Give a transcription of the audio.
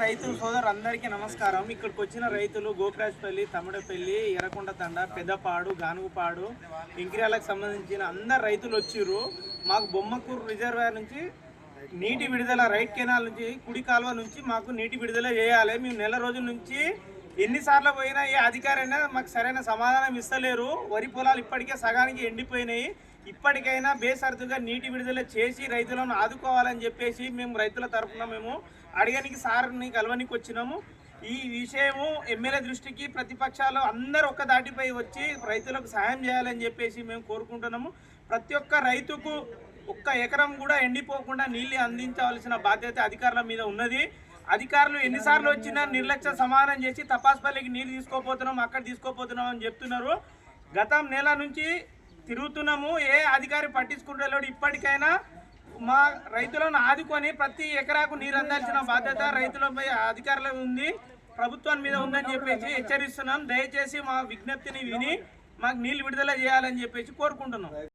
రైతు సోదరు అందరికీ నమస్కారం. ఇక్కడికి వచ్చిన రైతులు గోపిరాజపల్లి తమిడపల్లి ఎర్రకొండ తండ పెద్దపాడు గానుగుపాడు ఇంకిరాలకు సంబంధించిన అందరు రైతులు వచ్చిర్రు. మాకు బొమ్మకూరు రిజర్వాయర్ నుంచి నీటి విడుదల రైట్ కెనాల్ నుంచి కుడి కాలువ నుంచి మాకు నీటి విడుదల చేయాలి. మేము నెల రోజుల నుంచి ఎన్నిసార్లు పోయినా ఏ అధికారైనా మాకు సరైన సమాధానం ఇస్తలేరు. వరి పొలాలు ఇప్పటికే సగానికి ఎండిపోయినాయి. ఇప్పటికైనా బేసర్దుగా నీటి విడుదల చేసి రైతులను ఆదుకోవాలని చెప్పేసి మేము రైతుల తరఫున మేము అడగనికి సార్ని కలవనికి వచ్చినాము. ఈ విషయము ఎమ్మెల్యే దృష్టికి ప్రతిపక్షాలు అందరూ ఒక్క దాటిపై వచ్చి రైతులకు సాయం చేయాలని చెప్పేసి మేము కోరుకుంటున్నాము. ప్రతి ఒక్క రైతుకు ఒక్క ఎకరం కూడా ఎండిపోకుండా నీళ్ళు అందించవలసిన బాధ్యత అధికారుల మీద ఉన్నది. అధికారులు ఎన్నిసార్లు వచ్చినా నిర్లక్ష్య సమాధానం చేసి తపాస్పల్లికి నీళ్ళు తీసుకోపోతున్నాం అక్కడ తీసుకోపోతున్నాం అని చెప్తున్నారు. గతం నెల నుంచి తిరుగుతున్నాము ఏ అధికారి పట్టించుకుంటలేడు ఇప్పటికైనా మా రైతులను ఆదుకొని ప్రతి ఎకరాకు నీరు అందాల్సిన బాధ్యత రైతులపై అధికారుల ఉంది. ప్రభుత్వం మీద ఉందని చెప్పేసి హెచ్చరిస్తున్నాం. దయచేసి మా విజ్ఞప్తిని విని మాకు నీళ్ళు విడుదల చేయాలని చెప్పేసి కోరుకుంటున్నాం.